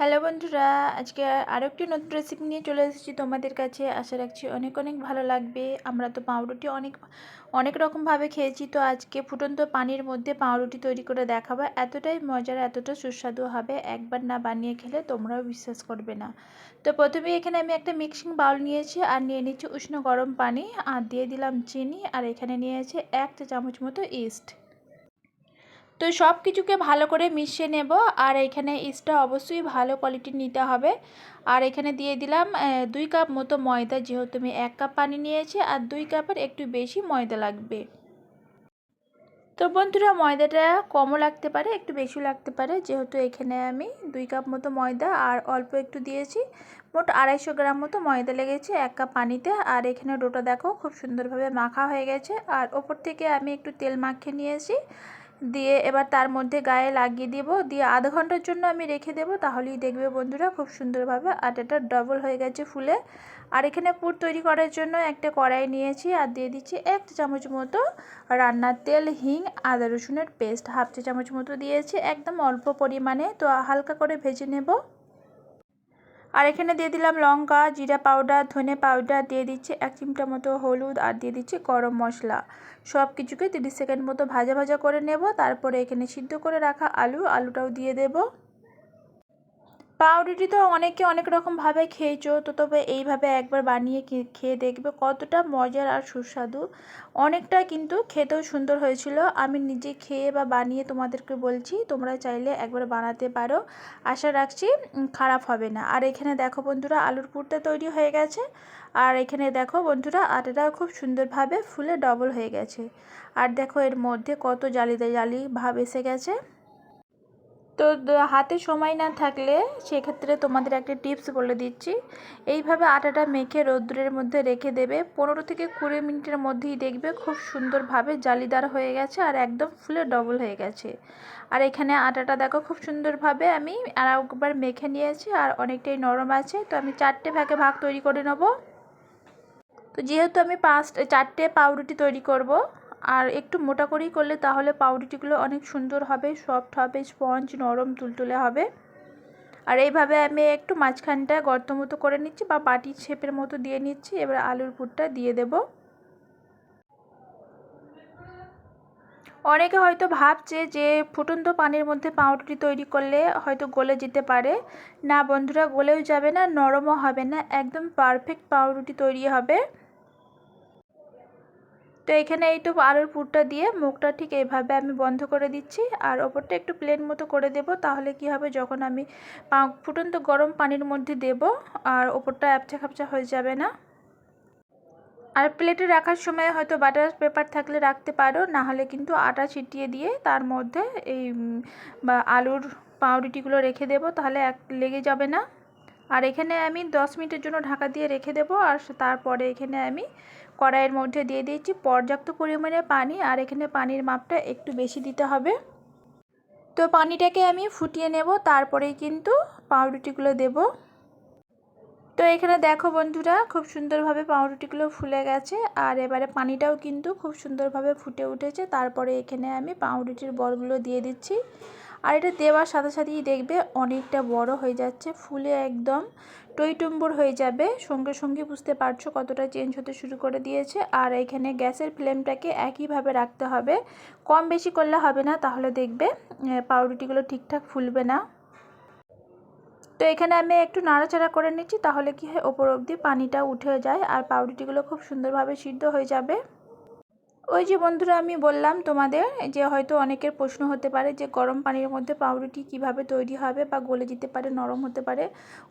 Hello বন্ধুরা, আজকে আরও একটি নতুন রেসিপি নিয়ে চলে এসেছি তোমাদের কাছে। আশা রাখছি অনেক অনেক ভালো লাগবে। আমরা তো পাউরুটি অনেক অনেক রকমভাবে খেয়েছি। তো আজকে ফুটন্ত পানির মধ্যে পাউরুটি তৈরি করে দেখাবো। এতটাই মজার, এতটা সুস্বাদু হবে একবার না বানিয়ে খেলে তোমরাও বিশ্বাস করবে না। তো প্রথমে এখানে আমি একটা মিক্সিং বাউল নিয়েছি আর নিয়ে নিচ্ছি উষ্ণ গরম পানি। আর দিয়ে দিলাম চিনি। আর এখানে নিয়েছি এক চা চামচ মতো ইস্ট তো সব কিছুকে ভালো করে মিশিয়ে নেব আর এখানে ইস্টটা অবশ্যই ভালো কোয়ালিটির নিতে হবে। আর এখানে দিয়ে দিলাম দুই কাপ মতো ময়দা, যেহেতু আমি এক কাপ পানি নিয়েছি আর দুই কাপের একটু বেশি ময়দা লাগবে। তো বন্ধুরা, ময়দাটা কমও লাগতে পারে, একটু বেশি লাগতে পারে। যেহেতু এখানে আমি দুই কাপ মতো ময়দা আর অল্প একটু দিয়েছি, মোট আড়াইশো গ্রাম মতো ময়দা লেগেছে এক কাপ পানিতে। আর এখানে ডোটা দেখো, খুব সুন্দরভাবে মাখা হয়ে গেছে। আর ওপর থেকে আমি একটু তেল মাখিয়ে নিয়েছি। দিয়ে এবার তার মধ্যে গায়ে লাগিয়ে দেব। দিয়ে আধ ঘণ্টার জন্য আমি রেখে দেব। তাহলেই দেখবে বন্ধুরা খুব সুন্দরভাবে আটাটা ডবল হয়ে গেছে ফুলে। আর এখানে পুর তৈরি করার জন্য একটা কড়াই নিয়েছি আর দিয়ে দিচ্ছি এক চামচ মতো রান্নার তেল, হিং, আদা রসুনের পেস্ট হাফ চা চামচ মতো দিয়েছি। একদম অল্প পরিমাণে। তো হালকা করে ভেজে নেব। আর এখানে দিয়ে দিলাম লঙ্কা, জিরা পাউডার, ধনে পাউডার, দিয়ে দিচ্ছি এক চিমটা মতো হলুদ আর দিয়ে দিচ্ছি গরম মশলা। সব কিছুকে তিরিশ সেকেন্ড মতো ভাজা ভাজা করে নেব। তারপরে এখানে সিদ্ধ করে রাখা আলু, আলুটাও দিয়ে দেবো। পাউরুটি তো অনেকে অনেক রকমভাবে খেয়েছো, তো তবে এইভাবে একবার বানিয়ে খেয়ে দেখবে কতটা মজার আর সুস্বাদু। অনেকটা কিন্তু খেতেও সুন্দর হয়েছিল। আমি নিজে খেয়ে বা বানিয়ে তোমাদেরকে বলছি, তোমরা চাইলে একবার বানাতে পারো। আশা রাখছি খারাপ হবে না। আর এখানে দেখো বন্ধুরা, আলুর পুরটা তৈরি হয়ে গেছে। আর এখানে দেখো বন্ধুরা আটাটা খুব সুন্দরভাবে ফুলে ডবল হয়ে গেছে। আর দেখো এর মধ্যে কত জালি জালি ভাব এসে গেছে। তো হাতে সময় না থাকলে সেক্ষেত্রে তোমাদের একটা টিপস বলে দিচ্ছি। এইভাবে আটাটা মেখে রৌদ্রের মধ্যে রেখে দেবে। পনেরো থেকে কুড়ি মিনিটের মধ্যেই দেখবে খুব সুন্দরভাবে জালিদার হয়ে গেছে আর একদম ফুলে ডবল হয়ে গেছে। আর এখানে আটাটা দেখো খুব সুন্দরভাবে আমি আর একবার মেখে নিয়েছি আর অনেকটাই নরম আছে। তো আমি চারটে ভাগে ভাগ তৈরি করে নেব। তো যেহেতু আমি পাঁচ, চারটে পাউরুটি তৈরি করব আর একটু মোটা করেই করলে তাহলে পাউরুটিগুলো অনেক সুন্দর হবে সফট হবে স্পঞ্জ নরম, তুলতুলে হবে। আর এইভাবে আমি একটু মাঝখানটা গর্ত মতো করে নিচ্ছি বা বাটির শেপের মতো দিয়ে নিচ্ছি, এবার আলুর পুরটা দিয়ে দেব। অনেকে হয়তো ভাবছে যে ফুটন্ত পানির মধ্যে পাউরুটি তৈরি করলে হয়তো গলে যেতে পারে। না বন্ধুরা, গলেও যাবে না, নরমও হবে না, একদম পারফেক্ট পাউরুটি তৈরি হবে। তো এখানে এইটু আলুর পুরটা দিয়ে মুখটা ঠিক এইভাবে আমি বন্ধ করে দিচ্ছি আর ওপরটা একটু প্লেন মতো করে দেব, তাহলে কি হবে যখন আমি ফুটন্ত গরম পানির মধ্যে দেব আর ওপরটা অ্যাপচা খাপচা হয়ে যাবে না। আর প্লেটে রাখার সময় হয়তো বাটার পেপার থাকলে রাখতে পারো না হলে কিন্তু আটা ছিটিয়ে দিয়ে তার মধ্যে এই আলুর পাউরুটিগুলো রেখে দেব, তাহলে এক, লেগে যাবে না। আর এখানে আমি 10 মিনিটের জন্য ঢাকা দিয়ে রেখে দেব। আর তারপরে এখানে আমি কড়াইয়ের মধ্যে দিয়ে দিয়েছি পর্যাপ্ত পরিমাণে পানি। আর এখানে পানির মাপটা একটু বেশি দিতে হবে। তো পানিটাকে আমি ফুটিয়ে নেব, তারপরেই কিন্তু পাউরুটিগুলো দেব। তো এখানে দেখো বন্ধুরা, খুব সুন্দরভাবে পাউরুটিগুলো ফুলে গেছে। আর এবারে পানিটাও কিন্তু খুব সুন্দরভাবে ফুটে উঠেছে। তারপরে এখানে আমি পাউরুটির বলগুলো দিয়ে দিচ্ছি। আর এটা দেওয়ার সাথে সাথেই দেখবে অনেকটা বড় হয়ে যাচ্ছে, ফুলে একদম টইটুম্বুর হয়ে যাবে। সঙ্গে সঙ্গে বুঝতে পারছ কতটা চেঞ্জ হতে শুরু করে দিয়েছে। আর এখানে গ্যাসের ফ্লেমটাকে একইভাবে রাখতে হবে। কম বেশি করলে হবে না, তাহলে দেখবে পাউরুটিগুলো ঠিকঠাক ফুলবে না। তো এখানে আমি একটু নাড়াচাড়া করে নিচ্ছি, তাহলে কি হয়, ওপর অবধি পানিটা উঠে যায় আর পাউরুটিগুলো খুব সুন্দরভাবে সিদ্ধ হয়ে যাবে। ওই যে বন্ধুরা আমি বললাম তোমাদের যে হয়তো অনেকের প্রশ্ন হতে পারে যে গরম পানির মধ্যে পাউরুটি কীভাবে তৈরি হবে বা গলে যেতে পারে, নরম হতে পারে।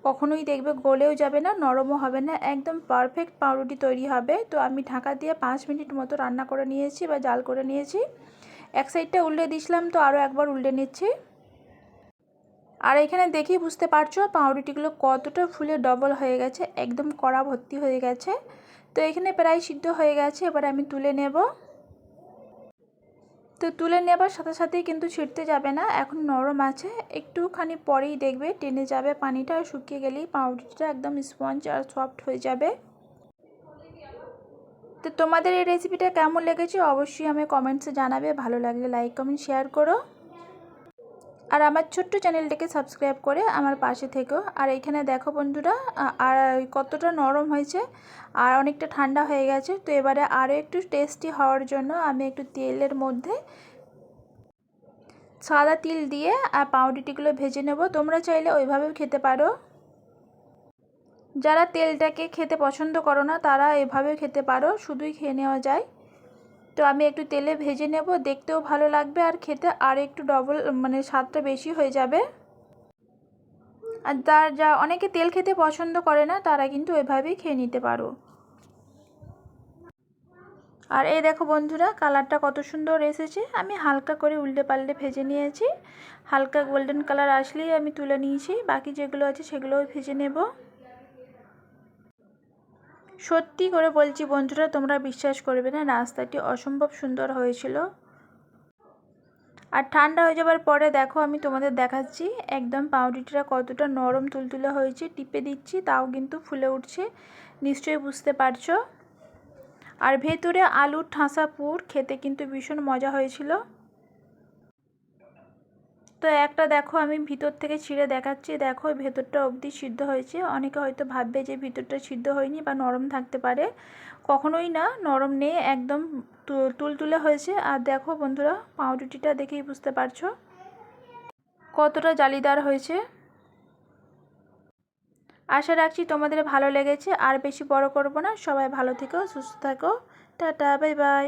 কখনোই দেখবে গলেও যাবে না, নরমও হবে না, একদম পারফেক্ট পাউরুটি তৈরি হবে। তো আমি ঢাকা দিয়ে পাঁচ মিনিট মতো রান্না করে নিয়েছি বা জাল করে নিয়েছি। এক সাইডটা উল্টে দিয়েছিলাম তো আরও একবার উল্টে নিচ্ছি। আর এখানে দেখেই বুঝতে পারছ পাউরুটিগুলো কতটা ফুলে ডবল হয়ে গেছে, একদম কড়া ভর্তি হয়ে গেছে। তো এখানে প্রায় সিদ্ধ হয়ে গেছে, এবার আমি তুলে নেব। তো তুলে নেবার সাথে সাথেই কিন্তু ছিটতে যাবে না। এখন নরম আছে। একটুখানি পরেই দেখবে, টেনে যাবে পানিটা শুকিয়ে গেলেই পাউডারটা একদম স্পঞ্জ আর সফট হয়ে যাবে। তো তোমাদের এই রেসিপিটা কেমন লেগেছে অবশ্যই আমি কমেন্টসে জানাবে। ভালো লাগলে লাইক কমেন্ট শেয়ার করো। আর আমার ছোট্ট চ্যানেলটাকে সাবস্ক্রাইব করে আমার পাশে থেকেও আর এখানে দেখো বন্ধুরা আর কতটা নরম হয়েছে আর অনেকটা ঠান্ডা হয়ে গেছে। তো এবারে আরও একটু টেস্টি হওয়ার জন্য আমি একটু তেলের মধ্যে সাদা তিল দিয়ে আর পাউরুটিগুলো ভেজে নেব। তোমরা চাইলে ওইভাবেও খেতে পারো। যারা তেলটাকে খেতে পছন্দ করো না, তারা এভাবেও খেতে পারো। শুধুই খেয়ে নেওয়া যায়। তো আমি একটু তেলে ভেজে নেব, দেখতেও ভালো লাগবে আর খেতে আর একটু ডবল মানে স্বাদটা বেশি হয়ে যাবে। আর তার যা, অনেকে তেল খেতে পছন্দ করে না, তারা কিন্তু এভাবেই খেয়ে নিতে পারো। আর এই দেখো বন্ধুরা, কালারটা কত সুন্দর এসেছে। আমি হালকা করে উল্টে পাল্টে ভেজে নিয়েছি। হালকা গোল্ডেন কালার আসলেই আমি তুলে নিয়েছি। বাকি যেগুলো আছে সেগুলোও ভেজে নেব। সত্যি করে বলছি, বন্ধুরা, তোমরা বিশ্বাস করবে না, রাস্তাটি অসম্ভব সুন্দর হয়েছিল। আর ঠান্ডা হয়ে যাবার পরে দেখো, আমি তোমাদের দেখাচ্ছি, একদম পাউরুটিটা কতটা নরম তুলতুলে হয়েছে, টিপে দিচ্ছি, তাও কিন্তু ফুলে উঠছে, নিশ্চয়ই বুঝতে পারছ। আর ভেতরে আলুর ঠাসা পুর, খেতে কিন্তু ভীষণ মজা হয়েছিল। তো একটা দেখো, আমি ভিতর থেকে ছিঁড়ে দেখাচ্ছি। দেখো ভেতরটা অবধি সিদ্ধ হয়েছে। অনেকে হয়তো ভাববে যে ভিতরটা সিদ্ধ হয়নি বা নরম থাকতে পারে। কখনোই না, নরম নেই, একদম তুলতুলে হয়েছে। আর দেখো বন্ধুরা, পাউরুটিটা দেখেই বুঝতে পারছ। কতটা জালিদার হয়েছে। আশা রাখছি তোমাদের ভালো লেগেছে। আর বেশি বড় করব না। সবাই ভালো থেকো, সুস্থ থাকো। Tata, bye bye.